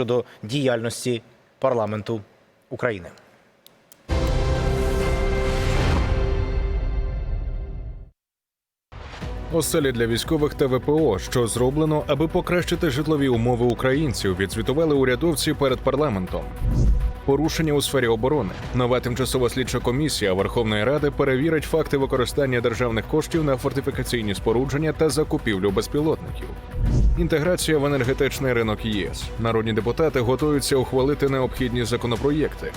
щодо діяльності парламенту України. Оселі для військових та ВПО, що зроблено, аби покращити житлові умови українців, відзвітували урядовці перед парламентом. Порушення у сфері оборони. Нова тимчасова слідча комісія Верховної Ради перевірить факти використання державних коштів на фортифікаційні спорудження та закупівлю безпілотників. Інтеграція в енергетичний ринок ЄС. Народні депутати готуються ухвалити необхідні законопроєкти.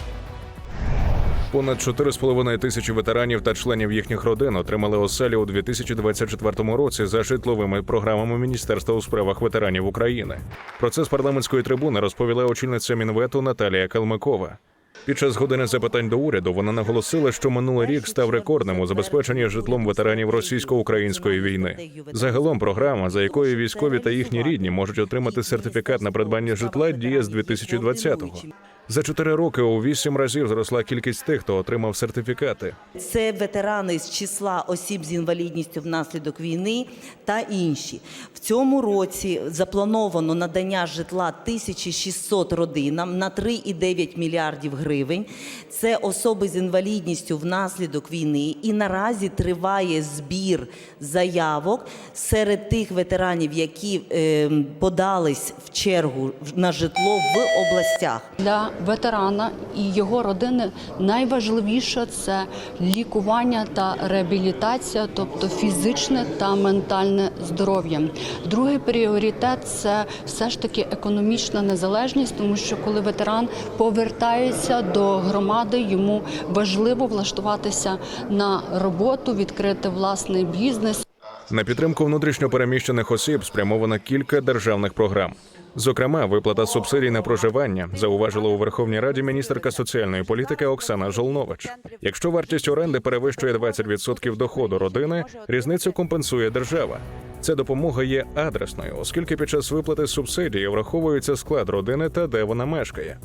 Понад 4,5 тисячі ветеранів та членів їхніх родин отримали оселі у 2024 році за житловими програмами Міністерства у справах ветеранів України. Про це з парламентської трибуни розповіла очільниця Мінвету Наталія Калмикова. Під час години запитань до уряду вона наголосила, що минулий рік став рекордним у забезпеченні житлом ветеранів російсько-української війни. Загалом програма, за якою військові та їхні рідні можуть отримати сертифікат на придбання житла, діє з 2020-го. За чотири роки у вісім разів зросла кількість тих, хто отримав сертифікати. Це ветерани з числа осіб з інвалідністю внаслідок війни та інші. В цьому році заплановано надання житла 1600 родинам на 3,9 мільярдів гривень. Це особи з інвалідністю внаслідок війни. І наразі триває збір заявок серед тих ветеранів, які е, подались в чергу на житло в областях. Для ветерана і його родини найважливіше це лікування та реабілітація, тобто фізичне та ментальне здоров'я. Другий пріоритет це все ж таки економічна незалежність, тому що коли ветеран повертається до громади, йому важливо влаштуватися на роботу, відкрити власний бізнес. На підтримку внутрішньопереміщених осіб спрямовано кілька державних програм. Зокрема, виплата субсидій на проживання зауважила у Верховній Раді міністерка соціальної політики Оксана Жолнович. Якщо вартість оренди перевищує 20% доходу родини, різницю компенсує держава. Ця допомога є адресною, оскільки під час виплати субсидії враховується склад родини та де вона мешкає.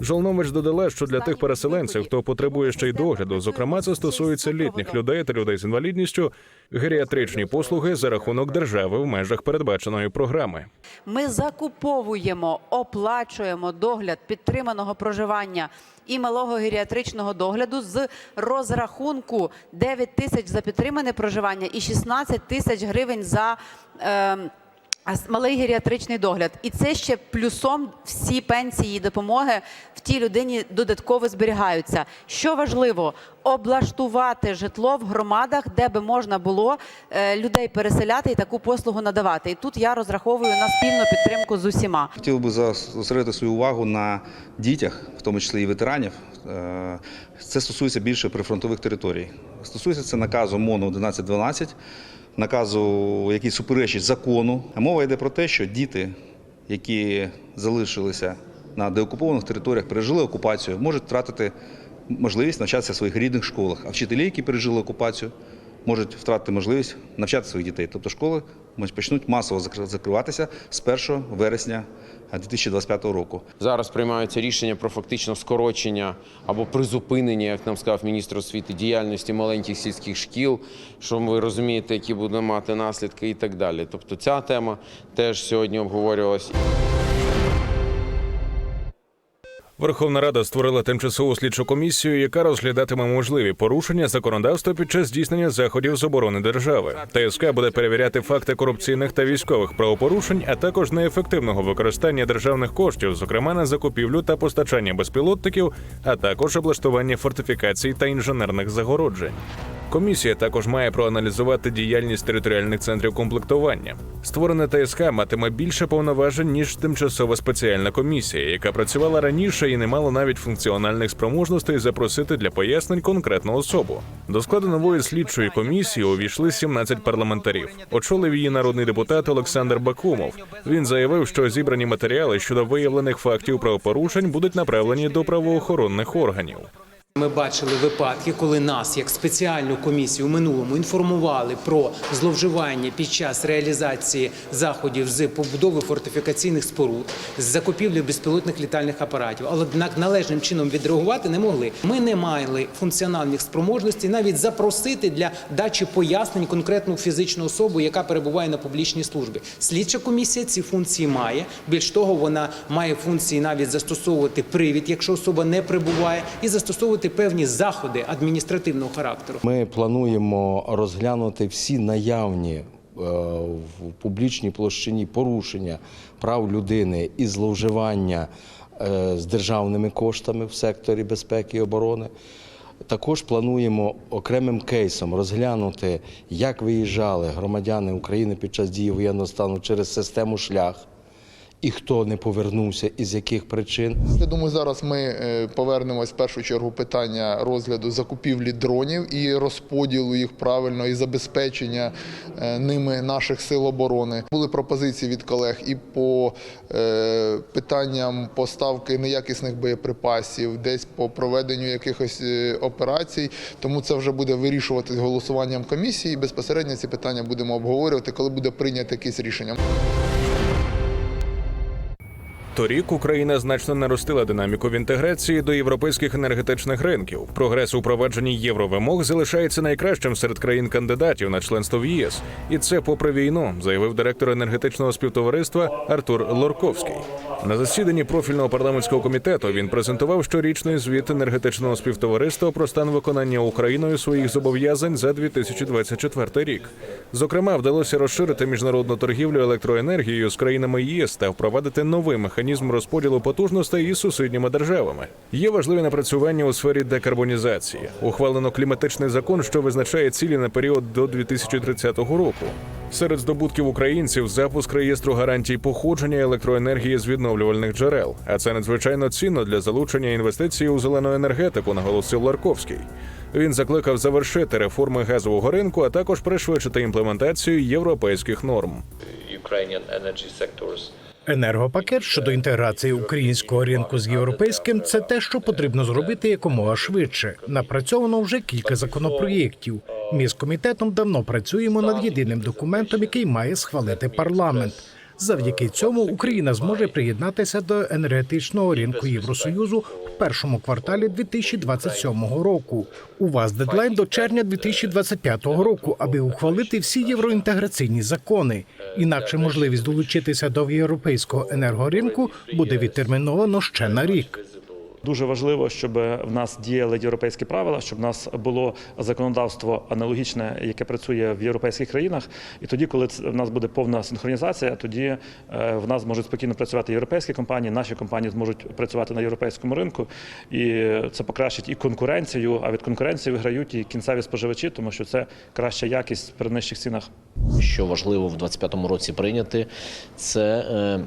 Жолнович додала, що для тих переселенців, хто потребує ще й догляду, зокрема, це стосується літніх людей та людей з інвалідністю, геріатричні послуги за рахунок держави в межах передбаченої програми. Ми закуповуємо, оплачуємо догляд підтриманого проживання і малого геріатричного догляду з розрахунку 9 тисяч за підтримане проживання і 16 тисяч гривень за. Е, Малий геріатричний догляд, і це ще плюсом всі пенсії і допомоги в тій людині додатково зберігаються. Що важливо, облаштувати житло в громадах, де би можна було е, людей переселяти і таку послугу надавати. І тут я розраховую на спільну підтримку з усіма. Хотів би зосередити свою увагу на дітях, в тому числі і ветеранів. Е, Це стосується більше прифронтових територій. Стосується це наказу МОНу 1112, наказу, який суперечить закону. Мова йде про те, що діти, які залишилися на деокупованих територіях, пережили окупацію, можуть втратити можливість навчатися в своїх рідних школах. А вчителі, які пережили окупацію, можуть втратити можливість навчати своїх дітей. Тобто школи почнуть масово закри- закриватися з 1 вересня 2025 року. Зараз приймаються рішення про фактично скорочення або призупинення, як нам сказав міністр освіти, діяльності маленьких сільських шкіл, що ви розумієте, які будуть мати наслідки і так далі. Тобто ця тема теж сьогодні обговорювалася. Верховна Рада створила тимчасову слідчу комісію, яка розглядатиме можливі порушення законодавства під час здійснення заходів з оборони держави. ТСК буде перевіряти факти корупційних та військових правопорушень, а також неефективного використання державних коштів, зокрема на закупівлю та постачання безпілотників, а також облаштування фортифікацій та інженерних загороджень. Комісія також має проаналізувати діяльність територіальних центрів комплектування. Створена ТСК матиме більше повноважень ніж тимчасова спеціальна комісія, яка працювала раніше і не мала навіть функціональних спроможностей запросити для пояснень конкретну особу. До складу нової слідчої комісії увійшли 17 парламентарів. Очолив її народний депутат Олександр Бакумов. Він заявив, що зібрані матеріали щодо виявлених фактів правопорушень будуть направлені до правоохоронних органів. Ми бачили випадки, коли нас, як спеціальну комісію, в минулому інформували про зловживання під час реалізації заходів з побудови фортифікаційних споруд, з закупівлі безпілотних літальних апаратів, але однак належним чином відреагувати не могли. Ми не мали функціональних спроможностей навіть запросити для дачі пояснень конкретну фізичну особу, яка перебуває на публічній службі. Слідча комісія ці функції має. Більш того, вона має функції навіть застосовувати привід, якщо особа не прибуває, і застосовувати певні заходи адміністративного характеру. Ми плануємо розглянути всі наявні е, в публічній площині порушення прав людини і зловживання е, з державними коштами в секторі безпеки і оборони. Також плануємо окремим кейсом розглянути, як виїжджали громадяни України під час дії воєнного стану через систему шлях і хто не повернувся і з яких причин. Я думаю, зараз ми е, повернемось в першу чергу питання розгляду закупівлі дронів і розподілу їх правильно і забезпечення е, ними наших сил оборони. Були пропозиції від колег і по е, питанням поставки неякісних боєприпасів, десь по проведенню якихось операцій. Тому це вже буде вирішуватись голосуванням комісії. Безпосередньо ці питання будемо обговорювати, коли буде прийнято якесь рішення. Торік Україна значно наростила динаміку в інтеграції до європейських енергетичних ринків. Прогрес у впровадженні євровимог залишається найкращим серед країн-кандидатів на членство в ЄС, і це попри війну, заявив директор енергетичного співтовариства Артур Лорковський. На засіданні профільного парламентського комітету він презентував щорічний звіт енергетичного співтовариства про стан виконання Україною своїх зобов'язань за 2024 рік. Зокрема, вдалося розширити міжнародну торгівлю електроенергією з країнами ЄС та впровадити новий механізм розподілу потужностей із сусідніми державами. Є важливі напрацювання у сфері декарбонізації. Ухвалено кліматичний закон, що визначає цілі на період до 2030 року. Серед здобутків українців запуск реєстру гарантій походження електроенергії з відновлювальних джерел. А це надзвичайно цінно для залучення інвестицій у зелену енергетику, наголосив Ларковський. Він закликав завершити реформи газового ринку, а також пришвидшити імплементацію європейських норм. Ukrainian energy sectors. Енергопакет щодо інтеграції українського ринку з європейським це те, що потрібно зробити якомога швидше. Напрацьовано вже кілька законопроєктів. Ми з комітетом давно працюємо над єдиним документом, який має схвалити парламент. Завдяки цьому Україна зможе приєднатися до енергетичного ринку Євросоюзу першому кварталі 2027 року. У вас дедлайн до червня 2025 року, аби ухвалити всі євроінтеграційні закони. Інакше можливість долучитися до європейського енергоринку буде відтерміновано ще на рік. Дуже важливо, щоб в нас діяли європейські правила, щоб в нас було законодавство аналогічне, яке працює в європейських країнах. І тоді, коли в нас буде повна синхронізація, тоді е, в нас можуть спокійно працювати європейські компанії, наші компанії зможуть працювати на європейському ринку, і це покращить і конкуренцію. А від конкуренції виграють і кінцеві споживачі, тому що це краща якість при нижчих цінах. що важливо в 2025 році прийняти, це е,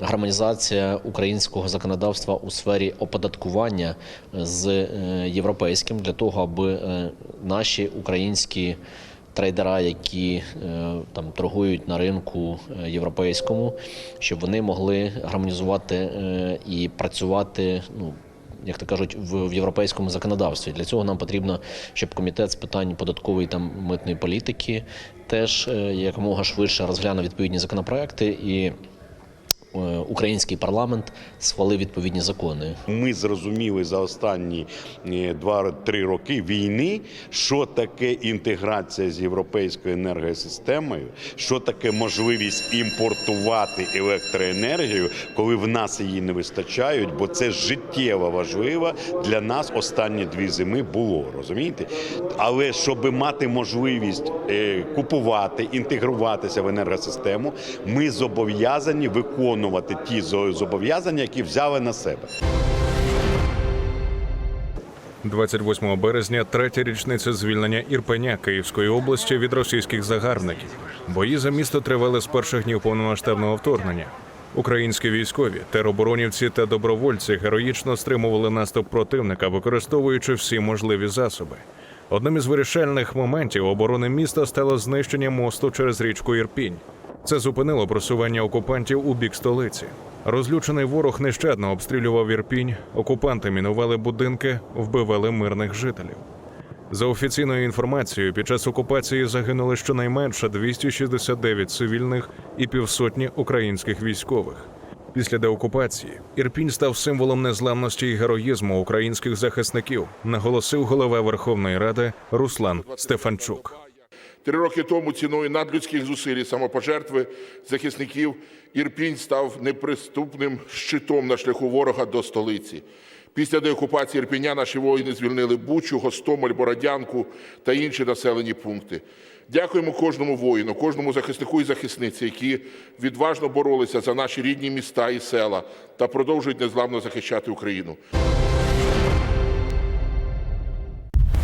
гармонізація українського законодавства у сфері оподаткування з е, європейським для того, аби е, наші українські трейдера, які е, там торгують на ринку європейському, щоб вони могли гармонізувати і працювати. Ну, як то кажуть, в, в європейському законодавстві. Для цього нам потрібно, щоб комітет з питань податкової та митної політики теж якомога швидше розглянув відповідні законопроекти і український парламент схвалив відповідні закони. Ми зрозуміли за останні 2-3 роки війни, що таке інтеграція з європейською енергосистемою, що таке можливість імпортувати електроенергію, коли в нас її не вистачають, бо це життєво важливо для нас останні дві зими було. Розумієте? Але щоб мати можливість е, купувати, інтегруватися в енергосистему, ми зобов'язані виконувати ті зо- зобов'язання, які взяли на себе. 28 березня третя річниця звільнення Ірпеня Київської області від російських загарбників. Бої за місто тривали з перших днів повномасштабного вторгнення. Українські військові, тероборонівці та добровольці героїчно стримували наступ противника, використовуючи всі можливі засоби. Одним із вирішальних моментів оборони міста стало знищення мосту через річку Ірпінь. Це зупинило просування окупантів у бік столиці. Розлючений ворог нещадно обстрілював Ірпінь, окупанти мінували будинки, вбивали мирних жителів. За офіційною інформацією, під час окупації загинули щонайменше 269 цивільних і півсотні українських військових. Після деокупації Ірпінь став символом незламності і героїзму українських захисників, наголосив голова Верховної Ради Руслан Стефанчук. Три роки тому ціною надлюдських зусиль і самопожертви захисників Ірпінь став неприступним щитом на шляху ворога до столиці. Після деокупації Ірпіня наші воїни звільнили Бучу, Гостомель, Бородянку та інші населені пункти. Дякуємо кожному воїну, кожному захиснику і захисниці, які відважно боролися за наші рідні міста і села та продовжують незламно захищати Україну.